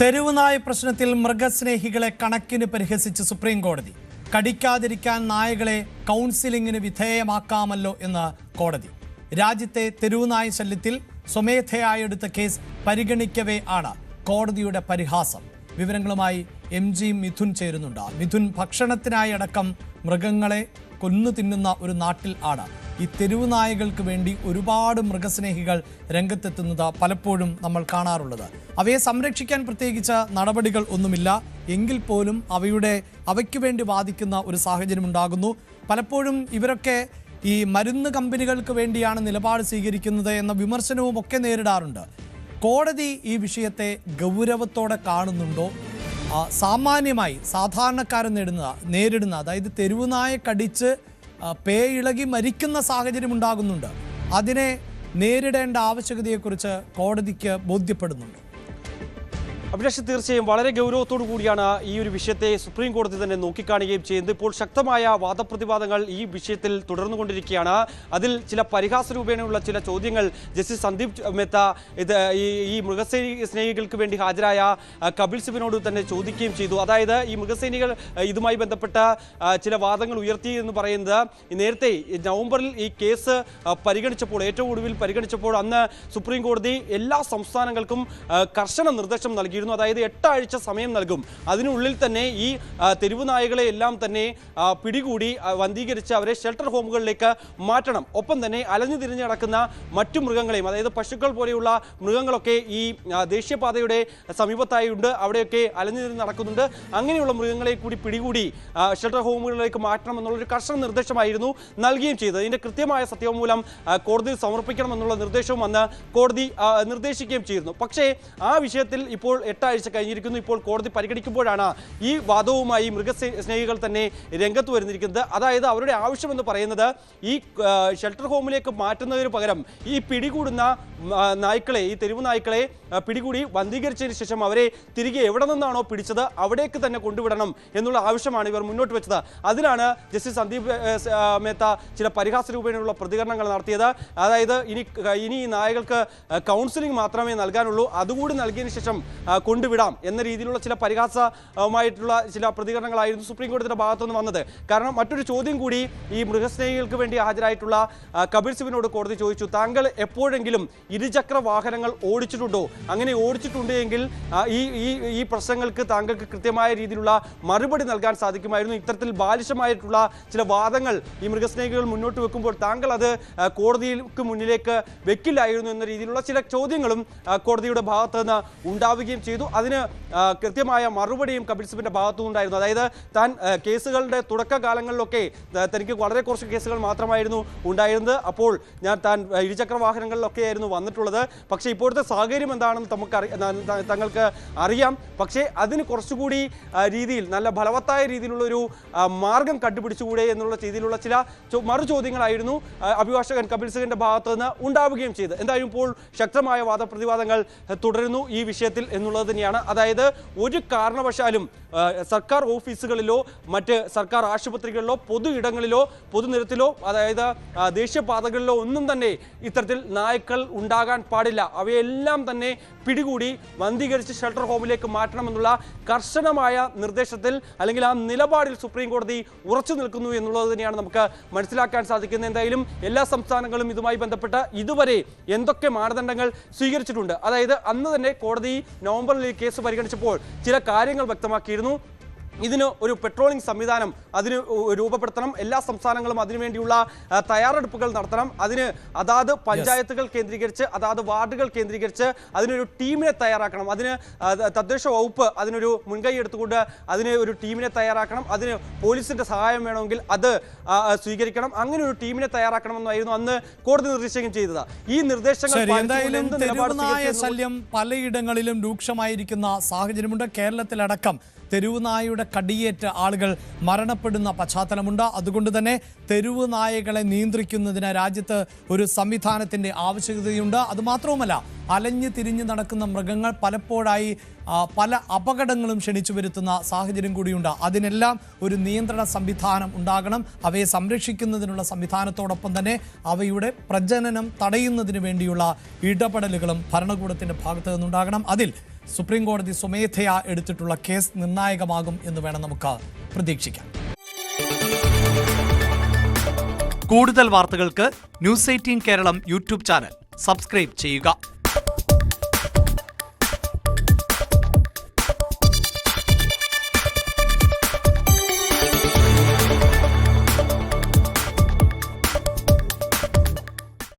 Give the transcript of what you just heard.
തെരുവുനായ പ്രശ്നത്തിൽ മൃഗസ്നേഹികളെ കണക്കിന് പരിഹസിച്ച് സുപ്രീം കോടതി കടിക്കാതിരിക്കാൻ നായകളെ കൗൺസിലിംഗിന് വിധേയമാക്കാമല്ലോ എന്ന് കോടതി. രാജ്യത്തെ തെരുവുനായ ശല്യത്തിൽ സ്വമേധയായെടുത്ത കേസ് പരിഗണിക്കവേ ആണ് കോടതിയുടെ പരിഹാസം. വിവരങ്ങളുമായി എം ജി മിഥുൻ ചേരുന്നുണ്ട്. മിഥുൻ ഭക്ഷണത്തിനായി അടക്കം മൃഗങ്ങളെ കൊന്നു തിന്നുന്ന ഒരു നാട്ടിൽ ആണ്. ഈ തെരുവ് നായകൾക്ക് വേണ്ടി ഒരുപാട് മൃഗസ്നേഹികൾ രംഗത്തെത്തുന്നത് പലപ്പോഴും നമ്മൾ കാണാറുള്ളത്. അവയെ സംരക്ഷിക്കാൻ പ്രത്യേകിച്ച് നടപടികൾ ഒന്നുമില്ല. എങ്കിൽ പോലും അവയുടെ അവയ്ക്ക് വേണ്ടി വാദിക്കുന്ന ഒരു സാഹചര്യം ഉണ്ടാകുന്നു. പലപ്പോഴും ഇവരൊക്കെ ഈ മരുന്ന് കമ്പനികൾക്ക് വേണ്ടിയാണ് നിലപാട് സ്വീകരിക്കുന്നത് എന്ന വിമർശനവും ഒക്കെ നേരിടാറുണ്ട്. കോടതി ഈ വിഷയത്തെ ഗൗരവത്തോടെ കാണുന്നുണ്ടോ? സാമാന്യമായി സാധാരണക്കാരൻ നേടുന്ന നേരിടുന്ന അതായത് തെരുവുനായ കടിച്ച് പേ ഇളകി മരിക്കുന്ന സാഹചര്യം ഉണ്ടാകുന്നുണ്ട്. അതിനെ നേരിടേണ്ട ആവശ്യകതയെക്കുറിച്ച് കോടതിക്ക് ബോധ്യപ്പെടുന്നുണ്ട്. അഭിലാഷ് തീർച്ചയായും വളരെ ഗൗരവത്തോടു കൂടിയാണ് ഈ ഒരു വിഷയത്തെ സുപ്രീം കോടതി തന്നെ നോക്കിക്കാണുകയും ചെയ്യുന്നത്. ഇപ്പോൾ ശക്തമായ വാദപ്രതിവാദങ്ങൾ ഈ വിഷയത്തിൽ തുടർന്നുകൊണ്ടിരിക്കുകയാണ്. അതിൽ ചില പരിഹാസ രൂപേണയുള്ള ചില ചോദ്യങ്ങൾ ജസ്റ്റിസ് സന്ദീപ് മെത്ത ഇത് ഈ മൃഗസേനി സ്നേഹികൾക്ക് വേണ്ടി ഹാജരായ കപിൽ സിബിനോട് തന്നെ ചോദിക്കുകയും ചെയ്തു. അതായത് ഈ മൃഗസേനികൾ ഇതുമായി ബന്ധപ്പെട്ട ചില വാദങ്ങൾ ഉയർത്തി എന്ന് പറയുന്നത് നേരത്തെ നവംബറിൽ ഈ കേസ് പരിഗണിച്ചപ്പോൾ ഏറ്റവും ഒടുവിൽ പരിഗണിച്ചപ്പോൾ അന്ന് സുപ്രീം കോടതി എല്ലാ സംസ്ഥാനങ്ങൾക്കും കർശന നിർദ്ദേശം നൽകിയിരുന്നു അതായത് എട്ടാഴ്ച സമയം നൽകും. അതിനുള്ളിൽ തന്നെ ഈ തെരുവുനായകളെ തെരുവ് നായകളെ എല്ലാം തന്നെ പിടികൂടി വന്ധീകരിച്ച് അവരെ ഷെൽട്ടർ ഹോമുകളിലേക്ക് മാറ്റണം. ഒപ്പം തന്നെ അലഞ്ഞു തിരിഞ്ഞ് നടക്കുന്ന മറ്റു മൃഗങ്ങളെയും അതായത് പശുക്കൾ പോലെയുള്ള മൃഗങ്ങളൊക്കെ ഈ ദേശീയപാതയുടെ സമീപത്തായി ഉണ്ട് അവിടെയൊക്കെ അലഞ്ഞു തിരിഞ്ഞ് നടക്കുന്നുണ്ട്. അങ്ങനെയുള്ള മൃഗങ്ങളെ കൂടി പിടികൂടി ഷെൽട്ടർ ഹോമുകളിലേക്ക് മാറ്റണം എന്നുള്ളൊരു കർശന നിർദ്ദേശമായിരുന്നു നൽകുകയും ചെയ്തത്. ഇതിന്റെ കൃത്യമായ സത്യവാങ്മൂലം മൂലം കോടതിയിൽ സമർപ്പിക്കണം എന്നുള്ള നിർദ്ദേശവും അന്ന് കോടതി നിർദ്ദേശിക്കുകയും ചെയ്തിരുന്നു. പക്ഷേ ആ വിഷയത്തിൽ ഇപ്പോൾ എട്ടാഴ്ച കഴിഞ്ഞിരിക്കുന്നു. ഇപ്പോൾ കോടതി പരിഗണിക്കുമ്പോഴാണ് ഈ വാദവുമായി മൃഗസ്നേഹികൾ സ്നേഹികൾ തന്നെ രംഗത്ത് വരുന്നിരിക്കുന്നത്. അതായത് അവരുടെ ആവശ്യമെന്ന് പറയുന്നത് ഈ ഷെൽട്ടർ ഹോമിലേക്ക് മാറ്റുന്നതിന് പകരം ഈ പിടികൂടുന്ന നായ്ക്കളെ ഈ തെരുവ് നായ്ക്കളെ പിടികൂടി വന്ധീകരിച്ചതിന് ശേഷം അവരെ തിരികെ എവിടെ നിന്നാണോ പിടിച്ചത് അവിടേക്ക് തന്നെ കൊണ്ടുവിടണം എന്നുള്ള ആവശ്യമാണ് ഇവർ മുന്നോട്ട് വെച്ചത്. അതിനാണ് ജസ്റ്റിസ് സന്ദീപ് മേത്ത ചില പരിഹാസ രൂപേണയുള്ള പ്രതികരണങ്ങൾ നടത്തിയത്. അതായത് ഇനി ഇനി ഈ നായകൾക്ക് കൗൺസിലിംഗ് മാത്രമേ നൽകാനുള്ളൂ. അതുകൂടി നൽകിയതിനു ശേഷം കൊണ്ടുവിടാം എന്ന രീതിയിലുള്ള ചില പരിഹാസമായിട്ടുള്ള ചില പ്രതികരണങ്ങളായിരുന്നു സുപ്രീം കോടതിയുടെ ഭാഗത്തുനിന്ന് വന്നത്. കാരണം മറ്റൊരു ചോദ്യം കൂടി ഈ മൃഗസ്നേഹികൾക്ക് വേണ്ടി ഹാജരായിട്ടുള്ള കപിൽ സിബിനോട് കോടതി ചോദിച്ചു താങ്കൾ എപ്പോഴെങ്കിലും ഇരുചക്ര വാഹനങ്ങൾ ഓടിച്ചിട്ടുണ്ടോ? അങ്ങനെ ഓടിച്ചിട്ടുണ്ടെങ്കിൽ ഈ ഈ ഈ പ്രശ്നങ്ങൾക്ക് താങ്കൾക്ക് കൃത്യമായ രീതിയിലുള്ള മറുപടി നൽകാൻ സാധിക്കുമായിരുന്നു. ഇത്തരത്തിൽ ബാലിശമായിട്ടുള്ള ചില വാദങ്ങൾ ഈ മൃഗസ്നേഹികൾ മുന്നോട്ട് വെക്കുമ്പോൾ താങ്കൾ അത് കോടതിക്ക് മുന്നിലേക്ക് വെക്കില്ലായിരുന്നു എന്ന രീതിയിലുള്ള ചില ചോദ്യങ്ങളും കോടതിയുടെ ഭാഗത്തുനിന്ന് ഉണ്ടാവുകയും ചെയ്തു. അതിന് കൃത്യമായ മറുപടിയും കപിൽ സിബിന്റെ ഭാഗത്തു നിന്നുണ്ടായിരുന്നു അതായത് താൻ കേസുകളുടെ തുടക്കകാലങ്ങളിലൊക്കെ തനിക്ക് വളരെ കുറച്ച് കേസുകൾ മാത്രമായിരുന്നു ഉണ്ടായിരുന്നത്. അപ്പോൾ ഞാൻ താൻ ഇരുചക്ര വാഹനങ്ങളിലൊക്കെ ആയിരുന്നു വന്നിട്ടുള്ളത്. പക്ഷേ ഇപ്പോഴത്തെ സാഹചര്യം എന്താണെന്ന് നമുക്ക് തങ്ങൾക്ക് അറിയാം. പക്ഷേ അതിന് കുറച്ചുകൂടി രീതിയിൽ നല്ല ഫലവത്തായ രീതിയിലുള്ളൊരു മാർഗം കണ്ടുപിടിച്ചുകൂടെ എന്നുള്ള രീതിയിലുള്ള ചില മറു ചോദ്യങ്ങളായിരുന്നു അഭിഭാഷകൻ കപിൽ സിംഗിന്റെ ഭാഗത്തുനിന്ന് ഉണ്ടാവുകയും ചെയ്തു എന്തായാലും ഇപ്പോൾ ശക്തമായ വാദപ്രതിവാദങ്ങൾ തുടരുന്നു ഈ വിഷയത്തിൽ എന്നുള്ളത് തന്നെയാണ്. അതായത് ഒരു കാരണവശാലും സർക്കാർ ഓഫീസുകളിലോ മറ്റ് സർക്കാർ ആശുപത്രികളിലോ പൊതു ഇടങ്ങളിലോ പൊതുനിരത്തിലോ അതായത് ദേശീയപാതകളിലോ ഒന്നും തന്നെ ഇത്തരത്തിൽ നായ്ക്കൾ ഉണ്ടാകാൻ പാടില്ല. അവയെല്ലാം തന്നെ പിടികൂടി വന്ധീകരിച്ച് ഷെൽട്ടർ ഹോമിലേക്ക് മാറ്റണമെന്നുള്ള കർശനമായ നിർദ്ദേശത്തിൽ അല്ലെങ്കിൽ ആ നിലപാടിൽ സുപ്രീം കോടതി ഉറച്ചു നിൽക്കുന്നു എന്നുള്ളത് തന്നെയാണ് നമുക്ക് മനസ്സിലാക്കാൻ സാധിക്കുന്നത്. എന്തായാലും എല്ലാ സംസ്ഥാനങ്ങളും ഇതുമായി ബന്ധപ്പെട്ട് ഇതുവരെ എന്തൊക്കെ മാനദണ്ഡങ്ങൾ സ്വീകരിച്ചിട്ടുണ്ട്. അതായത് അന്ന് തന്നെ കോടതി നവംബറിൽ ഈ കേസ് പരിഗണിച്ചപ്പോൾ ചില കാര്യങ്ങൾ വ്യക്തമാക്കിയിരുന്നു. ഇതിന് ഒരു പെട്രോളിംഗ് സംവിധാനം അതിന് രൂപപ്പെടുത്തണം. എല്ലാ സംസ്ഥാനങ്ങളും അതിനുവേണ്ടിയുള്ള തയ്യാറെടുപ്പുകൾ നടത്തണം. അതിന് അതാത് പഞ്ചായത്തുകൾ കേന്ദ്രീകരിച്ച് അതാത് വാർഡുകൾ കേന്ദ്രീകരിച്ച് അതിനൊരു ടീമിനെ തയ്യാറാക്കണം. അതിന് തദ്ദേശ വകുപ്പ് അതിനൊരു മുൻകൈ എടുത്തുകൊണ്ട് അതിന് ഒരു ടീമിനെ തയ്യാറാക്കണം. അതിന് പോലീസിന്റെ സഹായം വേണമെങ്കിൽ അത് സ്വീകരിക്കണം. അങ്ങനെ ഒരു ടീമിനെ തയ്യാറാക്കണമെന്നായിരുന്നു അന്ന് കോടതി നിർദ്ദേശിക്കുകയും ചെയ്തത്. ഈ നിർദ്ദേശങ്ങൾ ശല്യം പലയിടങ്ങളിലും രൂക്ഷമായിരിക്കുന്ന സാഹചര്യമുണ്ട്. കേരളത്തിലടക്കം തെരുവുനായയുടെ കടിയേറ്റ് ആളുകൾ മരണപ്പെടുന്ന പശ്ചാത്തലമുണ്ട്. അതുകൊണ്ട് തന്നെ തെരുവ് നായകളെ നിയന്ത്രിക്കുന്നതിന് രാജ്യത്ത് ഒരു സംവിധാനത്തിന്റെ ആവശ്യകതയുണ്ട്. അതുമാത്രവുമല്ല അലഞ്ഞു തിരിഞ്ഞു നടക്കുന്ന മൃഗങ്ങൾ പലപ്പോഴായി പല അപകടങ്ങളും ക്ഷണിച്ചു വരുത്തുന്ന സാഹചര്യം കൂടിയുണ്ട്. അതിനെല്ലാം ഒരു നിയന്ത്രണ സംവിധാനം ഉണ്ടാകണം. അവയെ സംരക്ഷിക്കുന്നതിനുള്ള സംവിധാനത്തോടൊപ്പം തന്നെ അവയുടെ പ്രജനനം തടയുന്നതിന് വേണ്ടിയുള്ള ഇടപെടലുകളും ഭരണകൂടത്തിന്റെ ഭാഗത്തു നിന്നുണ്ടാകണം. അതിൽ സുപ്രീം കോടതി സ്വമേധയാ എടുത്തിട്ടുള്ള കേസ് നിർണായകമാകും എന്ന് വേണം നമുക്ക് പ്രതീക്ഷിക്കാം കൂടുതൽ വാർത്തകൾക്ക് news eighteen Keralam YouTube channel. Subscribe ചെയ്യുക.